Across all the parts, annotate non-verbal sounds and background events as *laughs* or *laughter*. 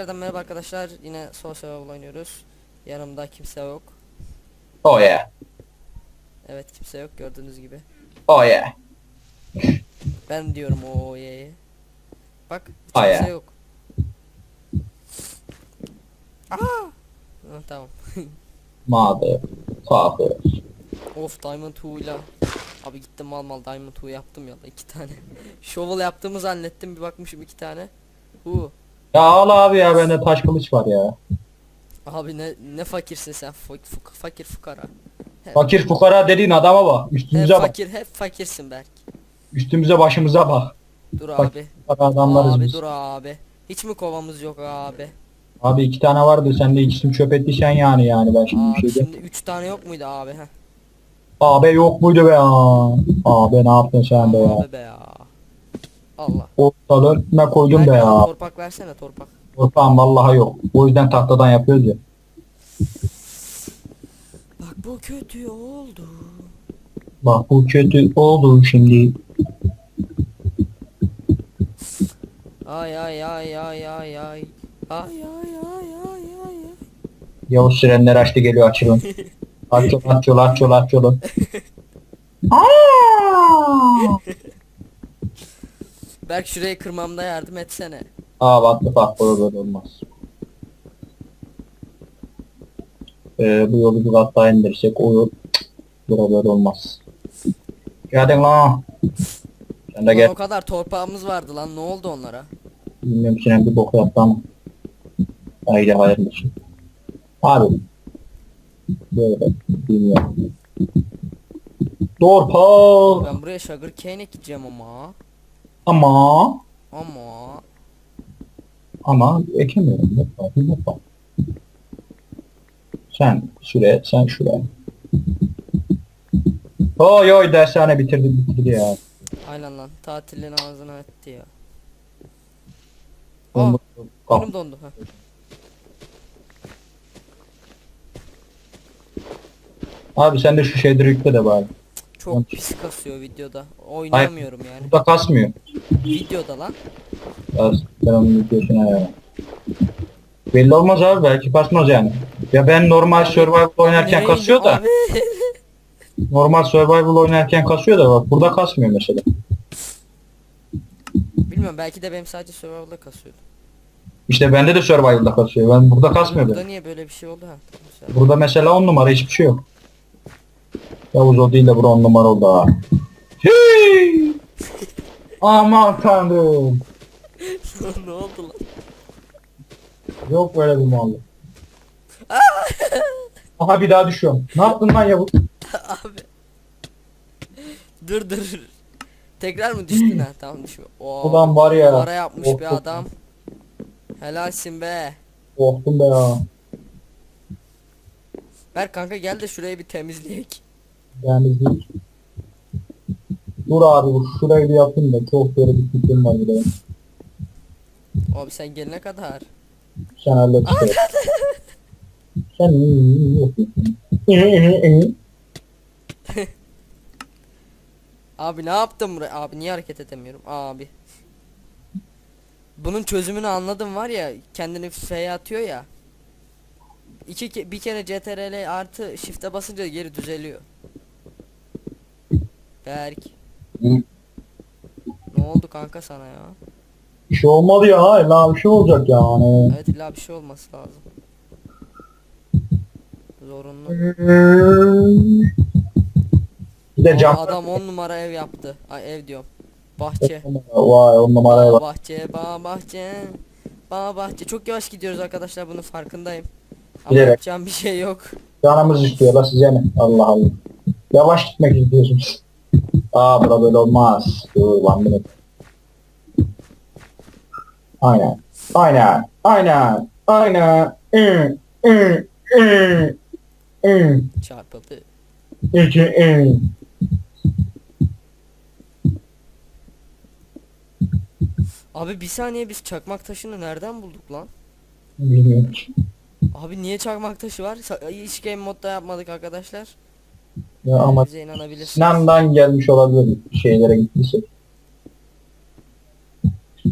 tekrardan merhaba arkadaşlar. Yine Social oynuyoruz. Yanımda kimse yok. Oh yeah. Evet kimse yok gördüğünüz gibi. Oh yeah. Ben diyorum o ye'yi. Bak hiç Aa, kimse ya. yok. Aa! Hı, tamam. *laughs* Mother. Father. Of Diamond Hu'yla. Abi gittim mal mal Diamond Hu yaptım ya da iki tane. *laughs* Shovel yaptığımı zannettim bir bakmışım iki tane. Hu. Ya al abi ya bende taş kılıç var ya. Abi ne ne fakirsin sen Fa- fuk- fakir fukara. Fakir fukara dediğin adama bak. Hep Üstümüze bak. fakir hep fakirsin Berk. Üstümüze başımıza bak. Dur Bak- abi. Fukara adamlarız abi biz. dur abi. Hiç mi kovamız yok abi? Abi iki tane vardı sen de ikisini çöp ettiysen yani yani ben şimdi bir Abi şey şimdi 3 tane yok muydu abi? Heh. Abi yok muydu be ya? Abi ne yaptın sen be ya? Abi be ya. Allah. Ortalarına koydum be ya. Torpak versene torpak. Ortağım vallahi yok. O yüzden tahtadan yapıyoruz ya. Bak bu kötü oldu. Bak bu kötü oldu şimdi. Ay ay ay ay ay ay. Ay ay ay ay ay ay. Yavuz sirenler açtı geliyor açılın. *laughs* Aç yol aç yol aç yol aç yolu. *laughs* Aa! Berk şurayı kırmamda yardım etsene. Aa bak bak böyle böyle olmaz. Ee, bu yolu bir kat daha indirsek o yol Cık, böyle olmaz. Geldin lan. Sen de Ulan gel. o kadar torpağımız vardı lan ne oldu onlara? Bilmiyorum Sinan bir bok yaptı ama. Haydi hayırlısı. Abi. Böyle bilmiyorum. Dorpa. Ben buraya sugar cane ekeceğim ama. Ama Ama. ama ekemiyorum. Yapma, yapma. Sen şuraya, sen şuraya. Oy oy dershane bitirdi bitirdi ya. Aynen lan tatilin ağzına etti ya. Aa, Önüm dondu. Ha. Abi sen de şu şeyleri yükle de bari. Çok pis kasıyor videoda. Oynayamıyorum yani. Burada kasmıyor. Videoda lan. Onun videosuna ya. Belli olmaz abi belki kasmaz yani. Ya ben normal survival oynarken Nereye kasıyor da Abi. *laughs* normal survival oynarken kasıyor da bak burada kasmıyor mesela. Bilmiyorum belki de benim sadece survival'da kasıyordu. İşte bende de survival'da kasıyor. Ben burada kasmıyor Burada benim. niye böyle bir şey oldu ha? Burada mesela 10 numara hiçbir şey yok. Yavuz o değil de bura 10 numara oldu ha. Hey! Aman tanrım. *laughs* ne oldu lan? Yok böyle bir mallık. Aha bir daha düşüyorum. Ne yaptın lan Yavuz? *laughs* Abi. Dur dur. Tekrar mı düştün ha? Tamam düşme. Oo. Ulan var ya. Para yapmış korktum. bir adam. Helalsin be. Korktum be ya. Ver kanka gel de şurayı bir temizleyek. Yani değil. Dur abi dur şurayı bir yapayım da çok böyle bir fikrim var de. Abi sen gelene kadar. Sen hallet. Sen iyi yapıyorsun. *laughs* Abi ne yaptım buraya? Abi niye hareket edemiyorum? Abi. Bunun çözümünü anladım var ya kendini F'ye atıyor ya. İki ke- bir kere CTRL artı shift'e basınca geri düzeliyor. Berk. Ne oldu kanka sana ya? Bir şey olmadı ya. La bir şey olacak yani. Evet illa bir şey olması lazım. Zorunlu. Bir de cam. adam 10 numara ev yaptı. Ay ev diyorum. Bahçe. Vay on numaraya Bağ bak. bahçe, bağ bahçe. Bağ bahçe. Çok yavaş gidiyoruz arkadaşlar bunun farkındayım. Ama Bilerek. yapacağım bir şey yok. Canımız istiyor la size ne? Allah Allah. Yavaş gitmek istiyorsunuz. Aa bura böyle olmaz. Dur lan dakika. Aynen. Aynen. Aynen. Aynen. Hı, hı, hı, hı. Çarpıldı. İki, hı. Abi bir saniye biz çakmak taşını nereden bulduk lan? Bilmiyorum. Abi niye çakmak taşı var? Hiç game modda yapmadık arkadaşlar. Ya ama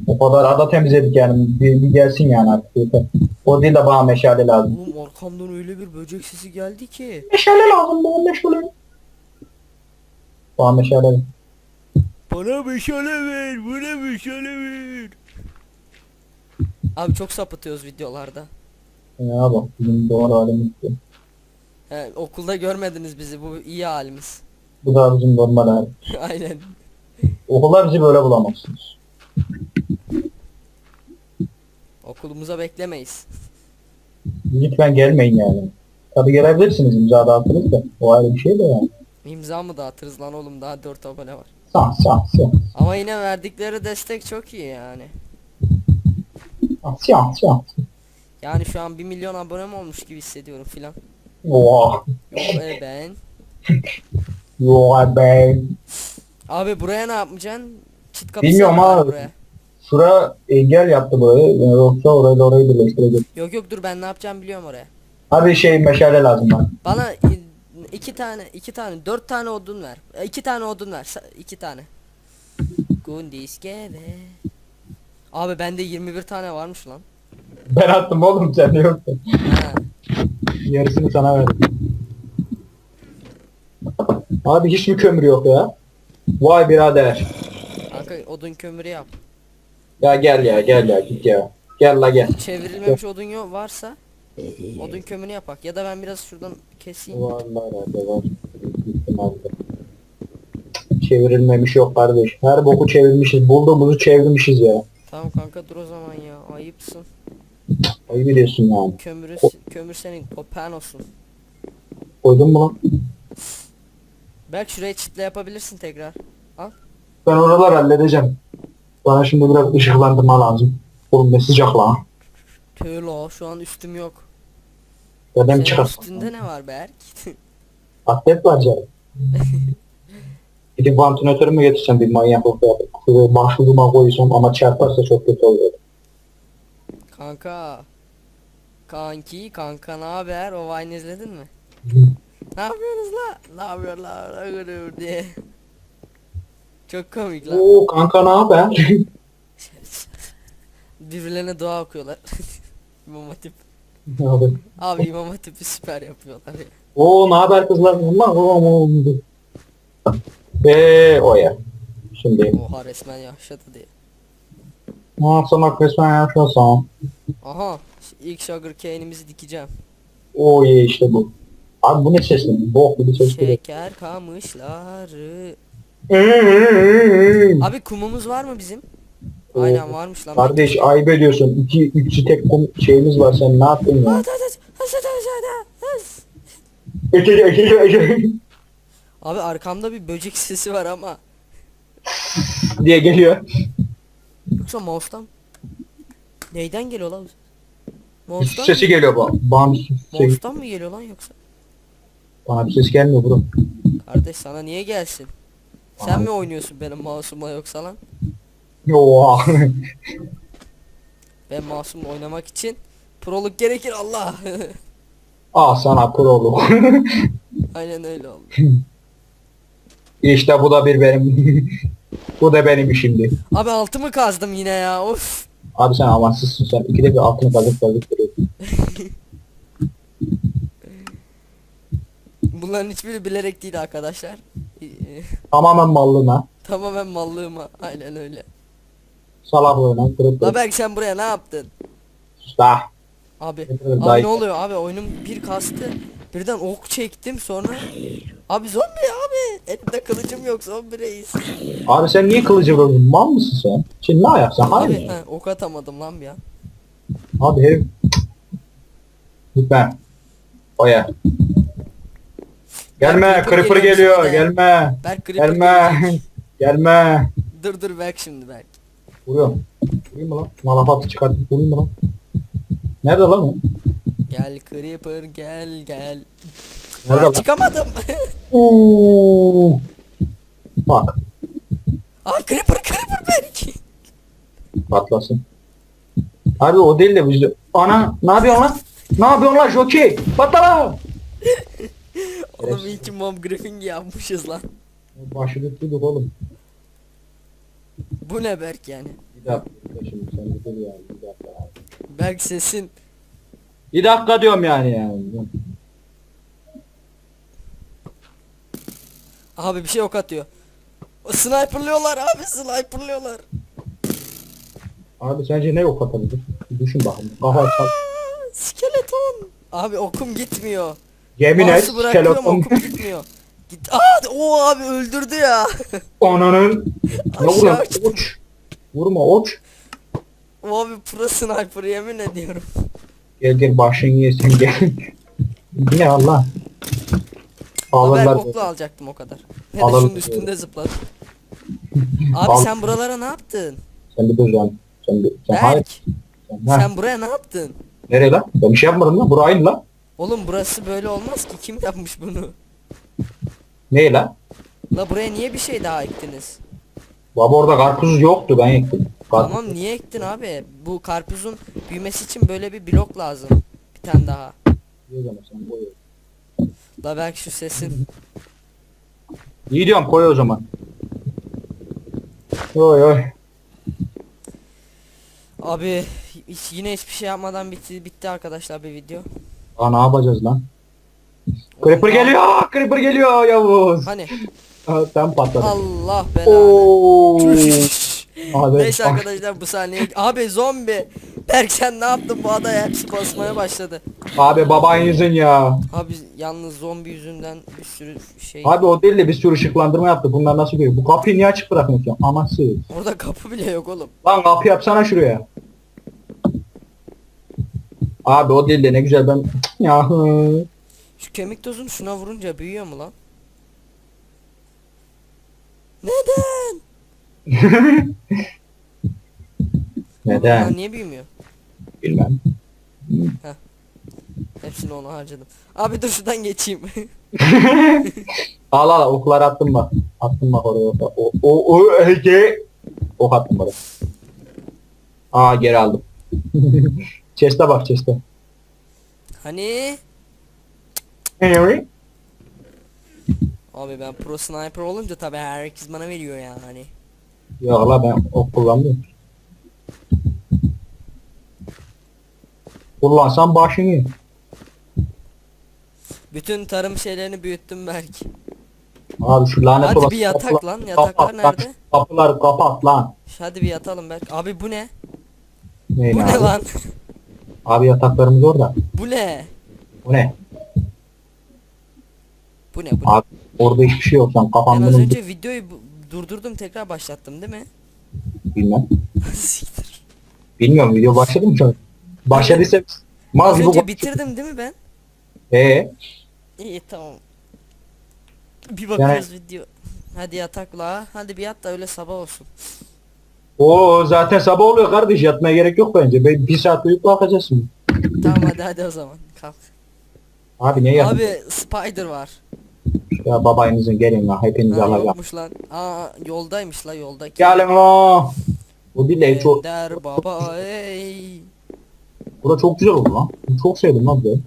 O kadar ada temizledik yani. Bir, bir gelsin yani artık. yeter. O değil de bana meşale lazım. Oğlum arkamdan öyle bir böcek sesi geldi ki. Meşale lazım bana meşale. Bana meşale. Bana meşale ver, bana meşale ver. Abi çok sapıtıyoruz videolarda. Ya bak bizim doğal halimiz. bu. He, okulda görmediniz bizi bu iyi halimiz. Bu da bizim normal hali. *laughs* Aynen. Okullar bizi böyle bulamazsınız. Okulumuza beklemeyiz. Lütfen gelmeyin yani. Tabi gelebilirsiniz imza dağıtırız da. O ayrı bir şey de yani. İmza mı dağıtırız lan oğlum daha 4 abone var. Sağ sağ sağ. Ama yine verdikleri destek çok iyi yani. Sağ sağ. Yani şu an 1 milyon abonem olmuş gibi hissediyorum filan. Oha. Yok e ben. Yo be. Abi buraya ne yapacaksın? Çit kapısı Bilmiyorum yapıyorlar abi. buraya. Şura engel yaptı burayı. Yani Yoksa orayla orayı birleştirecek. Yok yok dur ben ne yapacağım biliyorum oraya. Abi şey meşale lazım bana. Bana iki tane, iki tane, dört tane odun ver. E, iki tane odun ver. Sa- iki tane. Gundiskeve. Abi bende 21 tane varmış lan. *laughs* Ben attım oğlum sen de yoktun. Yarısını sana verdim. Abi hiç mi kömür yok ya? Vay birader. Kanka odun kömürü yap. Ya gel ya gel ya git ya. Gel la gel. Çevrilmemiş odun yok varsa odun kömürü yapak. Ya da ben biraz şuradan keseyim. Vallahi herhalde var. İhtimalle. Çevrilmemiş yok kardeş. Her boku çevirmişiz. Bulduğumuzu çevirmişiz ya. Tamam kanka dur o zaman ya. Ayıpsın. Ayı biliyorsun yani. Kömürü kömür senin toprağın olsun. Koydun mu lan? Belki şuraya çitle yapabilirsin tekrar. Al. Ben oralar halledeceğim. Bana şimdi biraz ışıklandırma lazım. Oğlum ne sıcak lan. Tüh la şu an üstüm yok. Dedem çıkar. üstünde ne var Berk? *laughs* Atlet var canım. Gidip vantilatörü mü getirsem bir yapıp şuraya başlığıma koysam ama çarparsa çok kötü oluyor. Kanka. Kanki kanka ne haber? O Vine izledin mi? Ne yapıyorsunuz la? Ne yapıyorlar? Ne yapıyor diye. Çok komik lan. Oo kanka ne haber? *laughs* Birbirlerine dua okuyorlar. *laughs* İmam Hatip. Abi. Abi İmam Hatip'i süper yapıyorlar ya. Oo ne haber kızlar? Bunlar oldu. Ve o ya. Şimdi Oha resmen yaşadı diye. Ne yapsam resmen yaşasam. Aha ilk sugar cane'imizi dikeceğim. O ye işte bu. Abi bu ne ses lan? Bok gibi ses geliyor. Şeker kamışları. Abi kumumuz var mı bizim? Oo. Aynen varmış lan. Kardeş ayıp ediyorsun. İki, üç tek kum şeyimiz var sen ne yaptın ya? At, at, at. Öteki öteki öteki Abi arkamda bir böcek sesi var ama. diye geliyor. Yoksa mouse'tan. Neyden geliyor lan? Bir Mouse'tan sesi mı? geliyor bu. Bana bir ses, mı geliyor lan yoksa? bana bir ses gelmiyor bro. Kardeş sana niye gelsin? Sen Abi. mi oynuyorsun benim mouse'umla yoksa lan? Oha. *laughs* Ben mouse'umla oynamak için proluk gerekir Allah. *laughs* ah sana proluk. Aynen öyle oldu. *laughs* işte bu da bir benim. Bu da benim şimdi. Abi altımı kazdım yine ya of. Abi sen amansızsın sen. İkide bir altını kazık kazık duruyorsun. *laughs* Bunların hiçbiri bilerek değil arkadaşlar. *laughs* Tamamen mallığına. Tamamen mallığıma. Aynen öyle. Salaklığına. Kırıp La Berk sen buraya ne yaptın? Ah. Abi, abi ne oluyor abi oyunum bir kastı. Birden ok çektim sonra. Abi zombi abi. Elimde kılıcım yok zombi reis. Abi sen niye kılıcı vurdun? Mal mısın sen? Şimdi ne yapsan? Abi Abi. he, ok atamadım lan bir an. Abi herif. Lütfen. Oya. Gelme. Creeper Creeper geliyor. Gelme. Berk Creeper Gelme. gelecek. Gelme. Dur dur Berk şimdi Berk. Vuruyorum. Vurayım mı lan? Malafatı çıkartıp vurayım mı lan? Nerede lan o? Gel Creeper gel gel. Aa, lan? çıkamadım. *laughs* Oo. Bak. Aa Creeper Creeper Berk. Patlasın. Abi o değil de bizde. Ana ne yapıyorsun lan? Ne yapıyorsun lan Jockey? Patla lan. *laughs* Oğlum iyi ki mom griffin yapmışız lan. Tuttuk oğlum. Bu ne Berk yani? Bir daha Şimdi sen bir dur yani bir dakika. Berk sesin. Bir dakika diyorum yani yani. Abi bir şey ok atıyor. Sniperlıyorlar abi sniperlıyorlar. Abi sence ne yok atabilir? Düşün bakalım. Aa, skeleton. Abi okum gitmiyor. Yemin et bırakıyorum skeleton okum gitmiyor. Git. Aa, o abi öldürdü ya. *laughs* Ananın. Ne Aşağı. Uç. Vurma uç. o abi pro sniper yemin ediyorum. Gel gel başını yesin gel. *laughs* Yine Allah. Haber Alırlar. okla alacaktım o kadar. De Alırlar. şunun üstünde zıpladım. *laughs* Abi sen buralara ne yaptın? Sen bir dur can. Sen bir. Sen. Berk Sen, sen buraya ne yaptın? Nereye lan? Ben bir şey yapmadım lan. Burayı lan. Oğlum burası böyle olmaz ki kim yapmış bunu? Ne lan? La buraya niye bir şey daha ektiniz? Baba orada karpuz yoktu ben ektim. Karpuz. Tamam niye ektin abi? Bu karpuzun büyümesi için böyle bir blok lazım. Bir tane daha. O zaman sen koy. La belki şu sesin. İyi diyorum koy o zaman. Oy oy. Abi hiç, yine hiçbir şey yapmadan bitti bitti arkadaşlar bir video. Aa ne yapacağız lan? Creeper geliyor. Creeper geliyor Yavuz. Hani Aa, patladın. Allah belanı. Oo. Neyse arkadaşlar bu saniye. Abi zombi. Berk sen ne yaptın bu adaya hepsi basmaya başladı. Abi baban yüzün ya. Abi yalnız zombi yüzünden bir sürü şey. Abi o değil de bir sürü ışıklandırma yaptı. Bunlar nasıl görüyor? Bu kapıyı niye açık bırakıyorsun? Aması. Orada kapı bile yok oğlum. Lan kapı yapsana şuraya. Abi o değil de ne güzel ben... Ya. Şu kemik tozunu şuna vurunca büyüyor mu lan? Neden? *laughs* Neden? Lan niye büyümüyor? Bilmem. Hepsini ona harcadım. Abi dur şuradan geçeyim. *laughs* *laughs* al al oklar attım bak. Attım bak oraya. O o o Ege. Ok attım oraya. Aa geri aldım. *laughs* chest'e bak chest'e. hani? Henry. Abi ben pro sniper olunca tabi herkes bana veriyor yani hani. Yok la ben ok kullanmıyorum. Kullansan başını. Bütün tarım şeylerini büyüttüm belki. Abi şu lanet Hadi olası bir yatak kapılar- lan, yataklar kapat lan, nerede? Kapıları kapat lan. Hadi bir yatalım belki. Abi bu ne? Ne, Bu ne abi? lan? Abi yataklarımız orada. bu ne? Bu ne? Bu ne bu ne? Abi orada hiçbir şey yok. Sen Ben az önce videoyu bu- durdurdum tekrar başlattım değil mi? bilmem. *laughs* Siktir. Bilmiyorum video başladı mı şu an? Başladıysa Az Maz bu önce bitirdim değil mi ben? Ee, İyi tamam. Bir bakıyoruz video. Hadi yatakla. Hadi bir yat da öyle sabah olsun. o zaten sabah oluyor kardeş yatmaya gerek yok bence. Ben bir saat uyuyup kalkacağız şimdi. Tamam hadi hadi o zaman. Kalk. Abi ne yatın? Abi spider var. Ya babanızın gelin lan hepinizi Ha, alacağım. yokmuş lan. Aa yoldaymış la yoldaki. Gelin lan. Bu değil de çok, Ender baba ey. Bura çok güzel oldu lan. Çok sevdim lan burayı.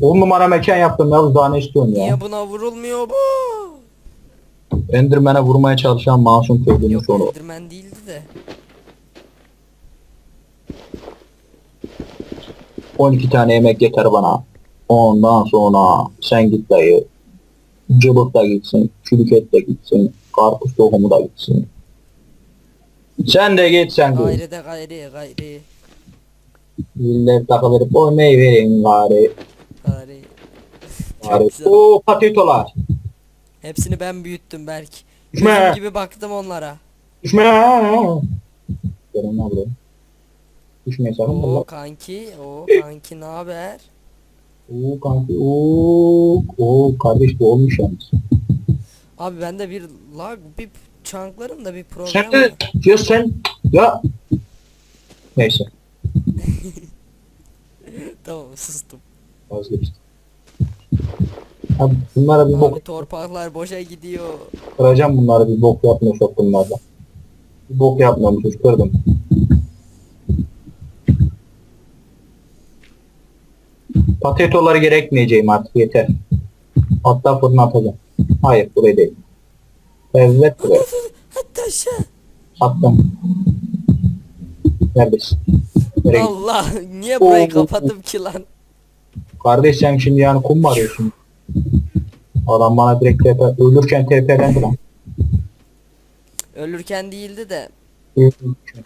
10 numara mekan yaptım ya daha ne istiyorsun ya? Niye buna vurulmuyor bu? Enderman'e vurmaya çalışan masum köylünün Yok sonu. Enderman değildi de. 12 tane yemek yeter bana. Ondan sonra sen git dayı. Cıbık da gitsin. Çürük et de gitsin. Karpuz tohumu da gitsin. Sen de git sen de. Gayri de gayri gayri Ziller takılır. O meyverin gari. gayri. gari. Çok güzel. Oo patitolar. Hepsini ben büyüttüm belki. Düşme. Gözüm gibi baktım onlara. Düşme. Gelin lan buraya. Düşmeye sakın. Oo kanki, o kanki ne haber? Oo kanki. Oo. Oo kardeş bu olmuş yalnız. Abi bende bir lag, bir çanklarımda bir problem Sen de ya sen ya neyse *laughs* Tamam sustum. vazgeçtim. Abi bunlara bir bok Abi torpaklar boşa gidiyor. kıracağım bunları bir bok yapmıyor çok bunlarda. Bir bok yapmıyormuş kırdım. Patetoları gerekmeyeceğim artık yeter. Hatta fırına atacağım. Hayır buraya değil. Evet buraya. *laughs* Hatta aşağı. Attım. Neredesin? Allah niye burayı Oo. kapattım ki lan? Kardeş sen şimdi yani kum mu arıyorsun? Adam bana direkt TP, ölürken TP'lendi lan. Ölürken değildi de. Ölürken.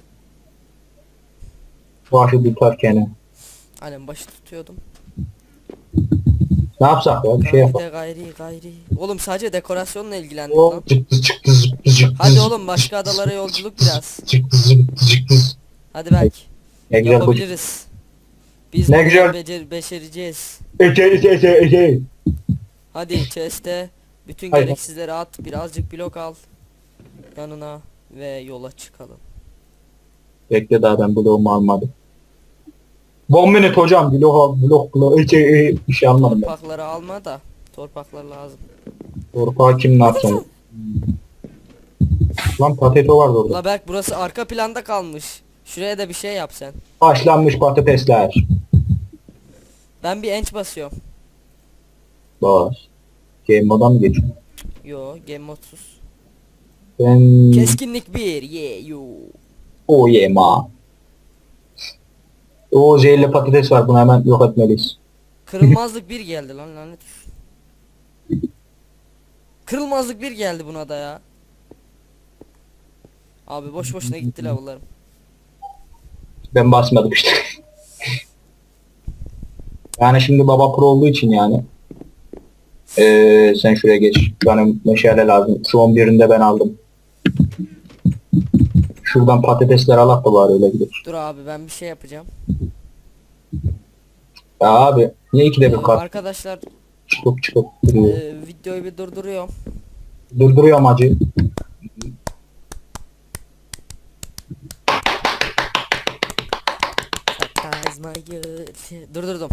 Başı tutarken. Hani başı tutuyordum. Ne yapsak ya bir şey yapalım. Gayri gayri gayri. Oğlum sadece dekorasyonla ilgilendik O lan. çıktı çıktı zıptı çıktı. Hadi oğlum başka adalara yolculuk biraz. Çıktı zıptı çıktı. Hadi belki. Ne güzel. Yapabiliriz. Biz Ne güzel. becer becereceğiz. Ece ece ece ece. Hadi chest'e bütün Hayır. gereksizleri at. Birazcık blok al. Yanına ve yola çıkalım. Bekle daha ben bloğumu almadım. One minute hocam blok blok blok ece ece bir şey almadım ben. Torpakları alma da. Torpaklar lazım. Torpağı kim ne yapacak? Lan patato vardı orada. La Berk burası arka planda kalmış. Şuraya da bir şey yap sen. Haşlanmış patatesler. Ben bir enç basıyorum. Bas. Game moda mı geçiyor? Yo game modsuz. Ben... Keskinlik 1. Yeah yo. O yema. O zehirli patates var bunu hemen yok etmeliyiz. Kırılmazlık 1 geldi lan lanet. Kırılmazlık 1 geldi buna da ya. Abi boş boşuna gitti lavlarım. Ben basmadım işte. yani şimdi baba pro olduğu için yani. Ee, sen şuraya geç. Bana meşale lazım. Şu 11'inde ben aldım. Şuradan patatesler alak da bari öyle gidiyor. Dur abi ben bir şey yapacağım. Ya abi niye ikide bir kart arkadaşlar çıkıp çıkıp duruyor. e, videoyu bir durduruyorum. Durduruyorum acı. Kazmayı durdurdum.